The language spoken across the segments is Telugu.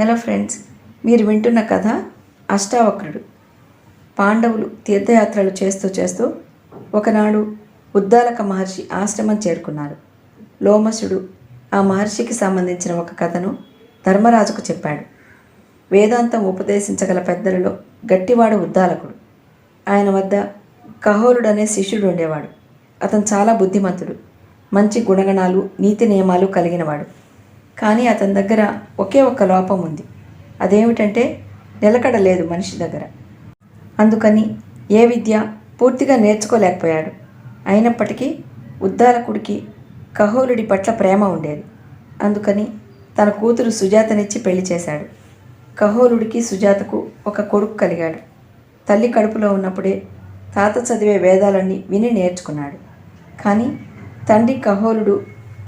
హలో ఫ్రెండ్స్ మీరు వింటున్న కథ అష్టావక్రుడు. పాండవులు తీర్థయాత్రలు చేస్తూ చేస్తూ ఒకనాడు ఉద్దాలక మహర్షి ఆశ్రమం చేరుకున్నారు. లోమసుడు ఆ మహర్షికి సంబంధించిన ఒక కథను ధర్మరాజుకు చెప్పాడు. వేదాంతం ఉపదేశించగల పెద్దలలో గట్టివాడు ఉద్దాలకుడు. ఆయన వద్ద కహోలుడు అనే శిష్యుడు ఉండేవాడు. అతను చాలా బుద్ధిమంతుడు. మంచి గుణగణాలు నీతి నియమాలు కలిగినవాడు. కానీ అతని దగ్గర ఒకే ఒక్క లోపం ఉంది. అదేమిటంటే నిలకడ లేదు మనిషి దగ్గర. అందుకని ఏ విద్య పూర్తిగా నేర్చుకోలేకపోయాడు. అయినప్పటికీ ఉద్దాలకుడికి కహోలుడి పట్ల ప్రేమ ఉండేది. అందుకని తన కూతురు సుజాతనిచ్చి పెళ్ళి చేశాడు. కహోలుడికి సుజాతకు ఒక కొడుకు కలిగాడు. తల్లి కడుపులో ఉన్నప్పుడే తాత చదివే వేదాలన్నీ విని నేర్చుకున్నాడు. కానీ తండ్రి కహోలుడు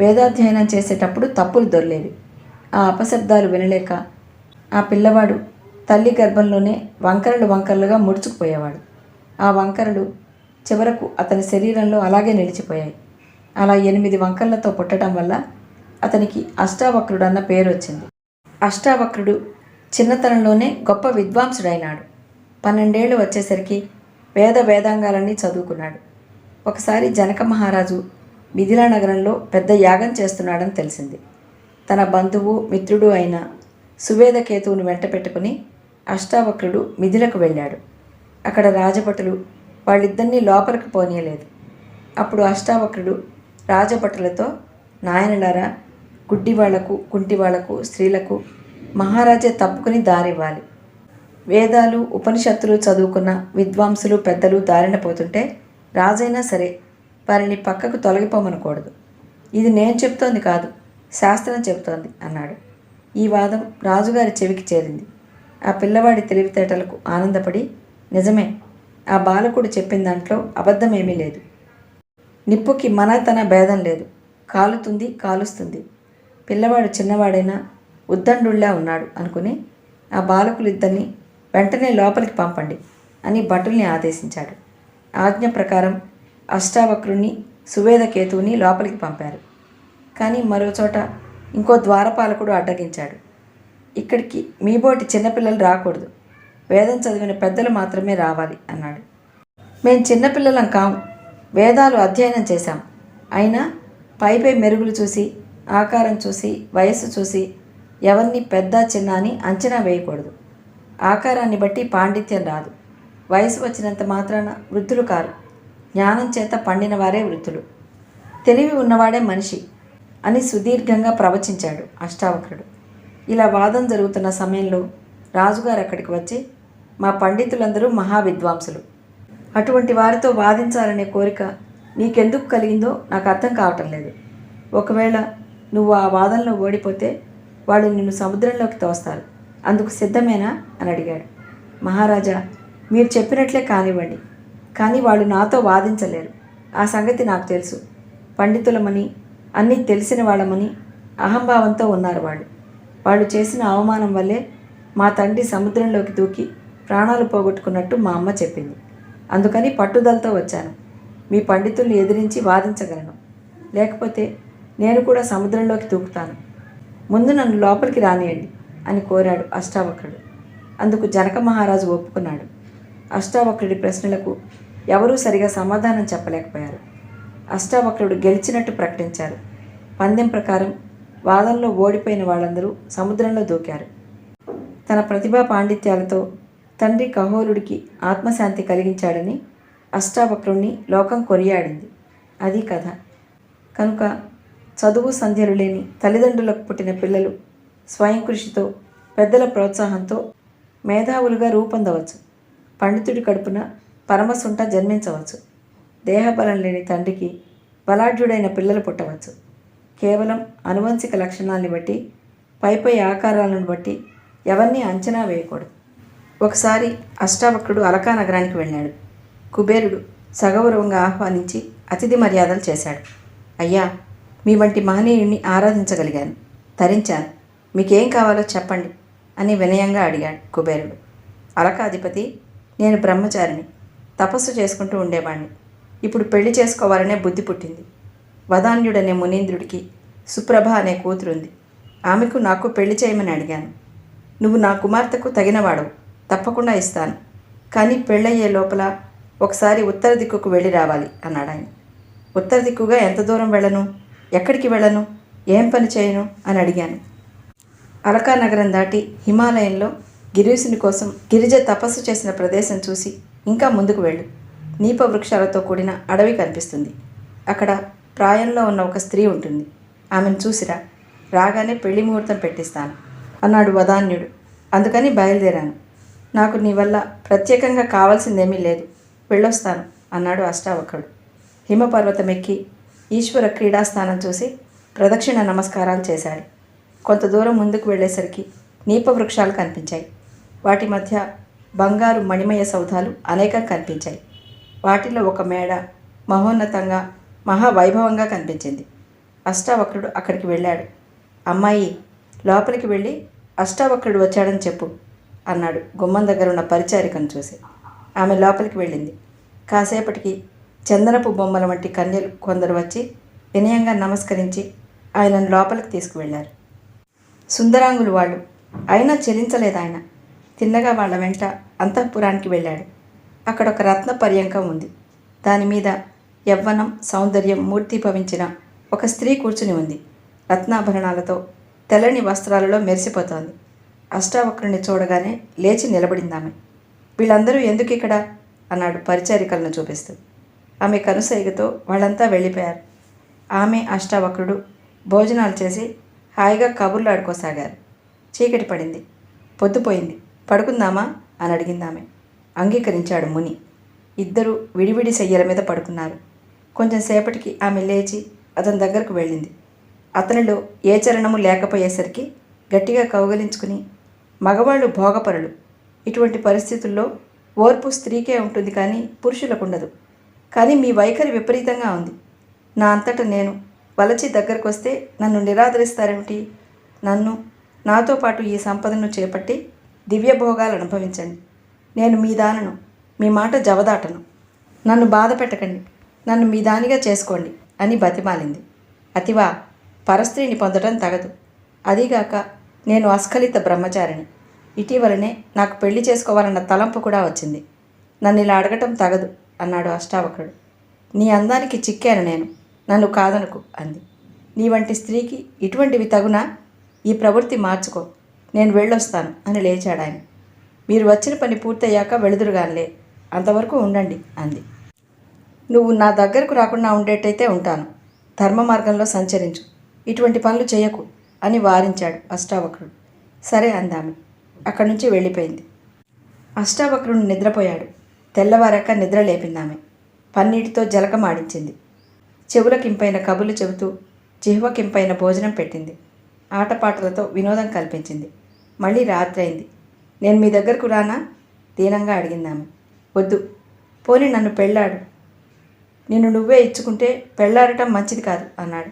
వేదాధ్యయనం చేసేటప్పుడు తప్పులు దొర్లేవి. ఆ అపశబ్దాలు వినలేక ఆ పిల్లవాడు తల్లి గర్భంలోనే వంకరలు వంకరలుగా ముడుచుకుపోయేవాడు. ఆ వంకరలు చివరకు అతని శరీరంలో అలాగే నిలిచిపోయాయి. అలా ఎనిమిది వంకర్లతో పుట్టడం వల్ల అతనికి అష్టావక్రుడు అన్న పేరు వచ్చింది అష్టావక్రుడు చిన్నతనంలోనే గొప్ప విద్వాంసుడైనాడు. పన్నెండేళ్ళు వచ్చేసరికి వేద వేదాంగాలన్నీ చదువుకున్నాడు. ఒకసారి జనక మహారాజు మిథిలా నగరంలో పెద్ద యాగం చేస్తున్నాడని తెలిసింది. తన బంధువు మిత్రుడు అయిన సువేదకేతువును వెంట పెట్టుకుని అష్టావక్రుడు మిథిలకు వెళ్ళాడు. అక్కడ రాజభటులు వాళ్ళిద్దరినీ లోపలికి పోనీయలేదు. అప్పుడు అష్టావక్రుడు రాజభటులతో నాయనలారా గుడ్డి వాళ్ళకు కుంటి వాళ్ళకు స్త్రీలకు మహారాజే తప్పుకుని దారివ్వాలి. వేదాలు ఉపనిషత్తులు చదువుకున్న విద్వాంసులు పెద్దలు దారిన పోతుంటే రాజైనా సరే వారిని పక్కకు తొలగిపోమనకూడదు. ఇది నేను చెప్తోంది కాదు శాస్త్రం చెప్తోంది అన్నాడు. ఈ వాదం రాజుగారి చెవికి చేరింది. ఆ పిల్లవాడి తెలివితేటలకు ఆనందపడి నిజమే ఆ బాలకుడు చెప్పిన దాంట్లో అబద్ధమేమీ లేదు. నిప్పుకి మన తన భేదం లేదు. కాలుతుంది కాలుస్తుంది. పిల్లవాడు చిన్నవాడైనా ఉద్దండుళ్ళా ఉన్నాడు అనుకుని ఆ బాలకులిద్దరిని వెంటనే లోపలికి పంపండి అని భటుల్ని ఆదేశించాడు. ఆజ్ఞ ప్రకారం అష్టావక్రుణ్ణి సువేదకేతువుని లోపలికి పంపారు. కానీ మరోచోట ఇంకో ద్వారపాలకుడు అడ్డగించాడు. ఇక్కడికి మీబోటి చిన్నపిల్లలు రాకూడదు. వేదం చదివిన పెద్దలు మాత్రమే రావాలి అన్నాడు. మేం చిన్నపిల్లలం కాం. వేదాలు అధ్యయనం చేశాం. అయినా పైపై మెరుగులు చూసి ఆకారం చూసి వయస్సు చూసి ఎవరిని పెద్ద చిన్న అని అంచనా వేయకూడదు. ఆకారాన్ని బట్టి పాండిత్యం రాదు. వయసు వచ్చినంత మాత్రాన వృద్ధులు కారు. జ్ఞానం చేత పండిన వారే వృద్ధులు తెలివి ఉన్నవాడే మనిషి అని సుదీర్ఘంగా ప్రవచించాడు అష్టావక్రుడు. ఇలా వాదం జరుగుతున్న సమయంలో రాజుగారు అక్కడికి వచ్చి మా పండితులందరూ మహావిద్వాంసులు. అటువంటి వారితో వాదించాలనే కోరిక నీకెందుకు కలిగిందో నాకు అర్థం కావటం లేదు. ఒకవేళ నువ్వు ఆ వాదనలో ఓడిపోతే వాళ్ళు నిన్ను సముద్రంలోకి తోస్తారు. అందుకు సిద్ధమేనా? అని అడిగాడు. మహారాజా మీరు చెప్పినట్లే కానివ్వండి. కానీ వాళ్ళు నాతో వాదించలేరు. ఆ సంగతి నాకు తెలుసు. పండితులమని అన్నీ తెలిసిన వాళ్ళమని అహంభావంతో ఉన్నారు వాళ్ళు. వాళ్ళు చేసిన అవమానం వల్లే మా తండ్రి సముద్రంలోకి దూకి ప్రాణాలు పోగొట్టుకున్నట్టు మా అమ్మ చెప్పింది. అందుకని పట్టుదలతో వచ్చాను. మీ పండితుల్ని ఎదిరించి వాదించగలను. లేకపోతే నేను కూడా సముద్రంలోకి దూకుతాను. ముందు నన్ను లోపలికి రానియండి అని కోరాడు అష్టావక్రుడు. అందుకు జనక మహారాజు ఒప్పుకున్నాడు. అష్టావక్రుడి ప్రశ్నలకు ఎవరూ సరిగా సమాధానం చెప్పలేకపోయారు. అష్టావక్రుడు గెలిచినట్టు ప్రకటించారు. పందెం ప్రకారం వాదనలో ఓడిపోయిన వాళ్ళందరూ సముద్రంలో దూకారు. తన ప్రతిభా పాండిత్యాలతో తండ్రి కహోలుడికి ఆత్మశాంతి కలిగించాడని అష్టావక్రుణ్ణి లోకం కొరియాడింది అది కథ. కనుక చదువు సంధ్యలు లేని తల్లిదండ్రులకు పుట్టిన పిల్లలు స్వయం కృషితో పెద్దల ప్రోత్సాహంతో మేధావులుగా రూపొందవచ్చు. పండితుడి కడుపున పరమసుంట జన్మించవచ్చు. దేహబలం లేని తండ్రికి బలాఢ్యుడైన పిల్లలు పుట్టవచ్చు. కేవలం అనువంశిక లక్షణాన్ని బట్టి పైపై ఆకారాలను బట్టి ఎవరిని అంచనా వేయకూడదు. ఒకసారి అష్టావక్రుడు అలకా నగరానికి వెళ్ళాడు. కుబేరుడు సగౌరవంగా ఆహ్వానించి అతిథి మర్యాదలు చేశాడు. అయ్యా మీ వంటి మహనీయుణ్ణి ఆరాధించగలిగాను. తరించాను. మీకేం కావాలో చెప్పండి అని వినయంగా అడిగాడు కుబేరుడు. అలకాధిపతి నేను బ్రహ్మచారిని. తపస్సు చేసుకుంటూ ఉండేవాణ్ణి. ఇప్పుడు పెళ్ళి చేసుకోవాలనే బుద్ధి పుట్టింది. వదాన్యుడనే మునీంద్రుడికి సుప్రభ అనే కూతురుంది. ఆమెకు నాకు పెళ్ళి చేయమని అడిగాను. నువ్వు నా కుమార్తెకు తగినవాడవు. తప్పకుండా ఇస్తాను. కానీ పెళ్ళయ్యే లోపల ఒకసారి ఉత్తర దిక్కుకు వెళ్ళి రావాలి అన్నాడు ఆయన. ఉత్తర దిక్కుగా ఎంత దూరం వెళ్ళను? ఎక్కడికి వెళ్ళను? ఏం పని చేయను? అని అడిగాను. అలకా నగరం దాటి హిమాలయంలో గిరీశుని కోసం గిరిజ తపస్సు చేసిన ప్రదేశం చూసి ఇంకా ముందుకు వెళ్ళు. నీప వృక్షాలతో కూడిన అడవి కనిపిస్తుంది. అక్కడ ప్రాయంలో ఉన్న ఒక స్త్రీ ఉంటుంది. ఆమెను చూసిరా? రాగానే పెళ్ళి ముహూర్తం పెట్టిస్తాను అన్నాడు వదాన్యుడు. అందుకని బయలుదేరాను. నాకు నీ వల్ల ప్రత్యేకంగా కావాల్సిందేమీ లేదు. వెళ్ళొస్తాను అన్నాడు అష్టావకుడు. హిమపర్వతం ఎక్కి ఈశ్వర క్రీడాస్థానం చూసి ప్రదక్షిణ నమస్కారాలు చేశాడు. కొంత దూరం ముందుకు వెళ్ళేసరికి నీప వృక్షాలు కనిపించాయి. వాటి మధ్య బంగారు మణిమయ సౌధాలు అనేకం కనిపించాయి. వాటిలో ఒక మేడ మహోన్నతంగా మహావైభవంగా కనిపించింది. అష్టావక్రుడు అక్కడికి వెళ్ళాడు. అమ్మాయి లోపలికి వెళ్ళి అష్టావక్రుడు వచ్చాడని చెప్పు అన్నాడు గుమ్మం దగ్గర ఉన్న పరిచారికను చూసి. ఆమె లోపలికి వెళ్ళింది. కాసేపటికి చందనపు బొమ్మల వంటి కన్యలు కొందరు వచ్చి వినయంగా నమస్కరించి ఆయనను లోపలికి తీసుకువెళ్ళారు. సుందరాంగులు వాళ్ళు. అయినా చెలించలేదు ఆయన. తిన్నగా వాళ్ళ వెంట అంతఃపురానికి వెళ్ళాడు. అక్కడ ఒక రత్న పర్యంకం ఉంది. దాని మీద యవ్వనం సౌందర్యం మూర్తిభవించిన ఒక స్త్రీ కూర్చుని ఉంది. రత్నాభరణాలతో తెల్లని వస్త్రాలలో మెరిసిపోతోంది. అష్టావక్రుని చూడగానే లేచి నిలబడిందామె. వీళ్ళందరూ ఎందుకు ఇక్కడ? అన్నాడు పరిచారికలను చూపిస్తూ. ఆమె కనుసైగతో వాళ్ళంతా వెళ్ళిపోయారు. ఆమె అష్టావక్రుడు భోజనాలు చేసి హాయిగా కబుర్లు ఆడుకోసాగారు చీకటి పడింది. పొద్దుపోయింది. పడుకుందామా? అని అడిగింది ఆమె అంగీకరించాడు ముని. ఇద్దరు విడివిడి శయ్యల మీద పడుకున్నారు. కొంచెం సేపటికి ఆమె లేచి అతని దగ్గరకు వెళ్ళింది. అతనిలో ఏ చరణము లేకపోయేసరికి గట్టిగా కౌగలించుకుని మగవాళ్ళు భోగపరులు. ఇటువంటి పరిస్థితుల్లో ఓర్పు స్త్రీకే ఉంటుంది కానీ పురుషులకు ఉండదు కానీ మీ వైఖరి విపరీతంగా ఉంది. నా అంతట నేను వలచి దగ్గరకు వస్తే నన్ను నిరాదరిస్తారేమిటి? నన్ను నాతో పాటు ఈ సంపదను చేపట్టి దివ్యభోగాలు అనుభవించండి. నేను మీ దానను మీ మాట జవదాటను. నన్ను బాధ పెట్టకండి. నన్ను మీ దానిగా చేసుకోండి అని బతిమాలింది. అతివా పరస్త్రీని పొందడం తగదు. అదీగాక నేను అస్ఖలిత బ్రహ్మచారిని. ఇటీవలనే నాకు పెళ్ళి చేసుకోవాలన్న తలంపు కూడా వచ్చింది. నన్ను ఇలా అడగటం తగదు అన్నాడు అష్టావకుడు నీ అందానికి చిక్కాను నేను నన్ను కాదనుకు అంది. నీ వంటి స్త్రీకి ఇటువంటివి తగునా? ఈ ప్రవృత్తి మార్చుకో. నేను వెళ్ళొస్తాను అని లేచాడు ఆయన. మీరు వచ్చిన పని పూర్తయ్యాక వెళుదురుగానిలే అంతవరకు ఉండండి అంది. నువ్వు నా దగ్గరకు రాకుండా ఉండేటైతే ఉంటాను. ధర్మ మార్గంలో సంచరించు. ఇటువంటి పనులు చేయకు అని వారించాడు అష్టావక్రుడు. సరే అందామె. అక్కడి నుంచి వెళ్ళిపోయింది. అష్టావక్రుడు నిద్రపోయాడు. తెల్లవారాక నిద్ర లేపిందామె. పన్నీటితో జలకమాడించింది చెవులకింపైన కబులు చెబుతూ జిహ్వకింపైన భోజనం పెట్టింది. ఆటపాటలతో వినోదం కల్పించింది. మళ్ళీ రాత్రి అయింది. నేను మీ దగ్గరకు రానా? దీనంగా అడిగిందామె వద్దు. పోని నన్ను పెళ్ళాడు. నిన్ను నువ్వే ఇచ్చుకుంటే పెళ్ళాడటం మంచిది కాదు అన్నాడు.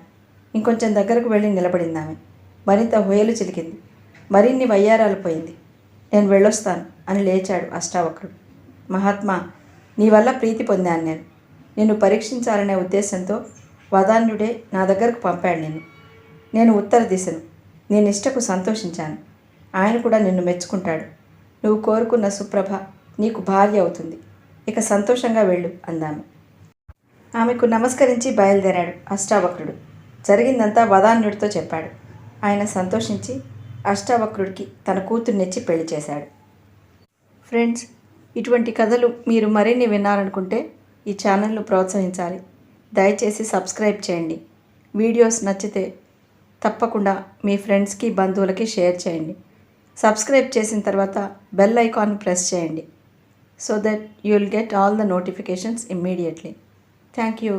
ఇంకొంచెం దగ్గరకు వెళ్ళి నిలబడిందామె మరింత హోయలు చిలికింది. మరిన్ని వయ్యారాలు పోయింది. నేను వెళ్ళొస్తాను అని లేచాడు అష్టావక్రుడు. మహాత్మా నీ వల్ల ప్రీతి పొందాను నేను. నిన్ను పరీక్షించాలనే ఉద్దేశంతో వదాన్యుడే నా దగ్గరకు పంపాడు నిన్ను. నేను ఉత్తర దిశను. నేను ఇష్టకు సంతోషించాను. ఆయన కూడా నిన్ను మెచ్చుకుంటాడు. నువ్వు కోరుకున్న సుప్రభ నీకు భార్య అవుతుంది. ఇక సంతోషంగా వెళ్ళు అందామె. ఆమెకు నమస్కరించి బయలుదేరాడు అష్టావక్రుడు. జరిగిందంతా వదాన్యుడితో చెప్పాడు. ఆయన సంతోషించి అష్టావక్రుడికి తన కూతుర్నిచ్చి పెళ్ళి చేశాడు. ఫ్రెండ్స్ ఇటువంటి కథలు మీరు మరిన్ని వినాలనుకుంటే ఈ ఛానల్ను ప్రోత్సహించాలి. దయచేసి సబ్స్క్రైబ్ చేయండి. వీడియోస్ నచ్చితే తప్పకుండా మీ ఫ్రెండ్స్కి బంధువులకి షేర్ చేయండి. సబ్స్క్రైబ్ చేసిన తర్వాత బెల్ ఐకాన్ ప్రెస్ చేయండి so that you will get all the notifications immediately. Thank you.